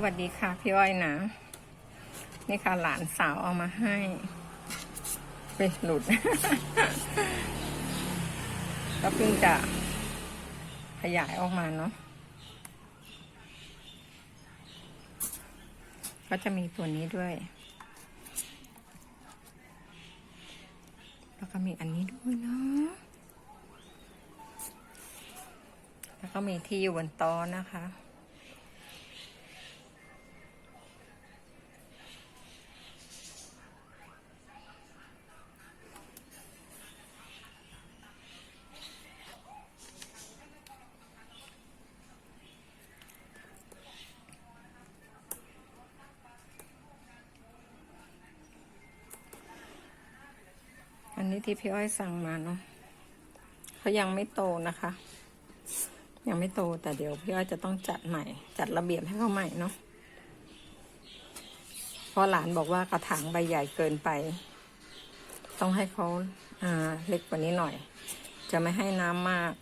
สวัสดีค่ะพี่อ้อยนะ นี่ค่ะหลานสาวเอามาให้ไปหลุด ก็เพิ่งจะขยายออกมาเนาะก็จะมีตัวนี้ด้วย แล้วก็มีอันนี้ด้วยเนาะแล้วก็มีที่อยู่บนโต๊ะนะคะ นนี้ที่พี่อ้อยสั่งมาเนาะเขายังไม่โตนะคะ ยังไม่โตแต่เดี๋ยวพี่อ้อยจะต้องจัดใหม่ จัดระเบียบให้เขาใหม่เนาะเพราะหลานบอกว่ากระถางใบใหญ่เกินไป ต้องให้เขาอ่าเล็กกว่านี้หน่อย จะไม่ให้น้ำมาก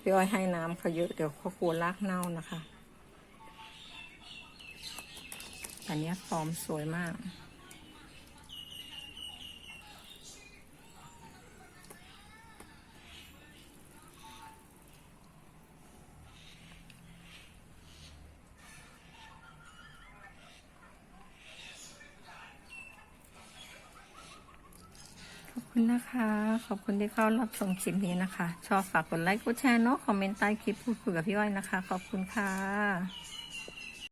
พี่อ้อยให้น้ำเขาเยอะเดี๋ยวเขากลัวรากเน่านะคะอันนี้ฟอร์มสวยมาก อบคุณนะคะ ขอบคุณที่เข้ารับชมคลิปนี้นะคะ ชอบฝากกดไลค์กดแชร์เนาะคอมเมนต์ใต้คลิปพูดคุยกับพี่อ้อยนะคะ ขอบคุณค่ะ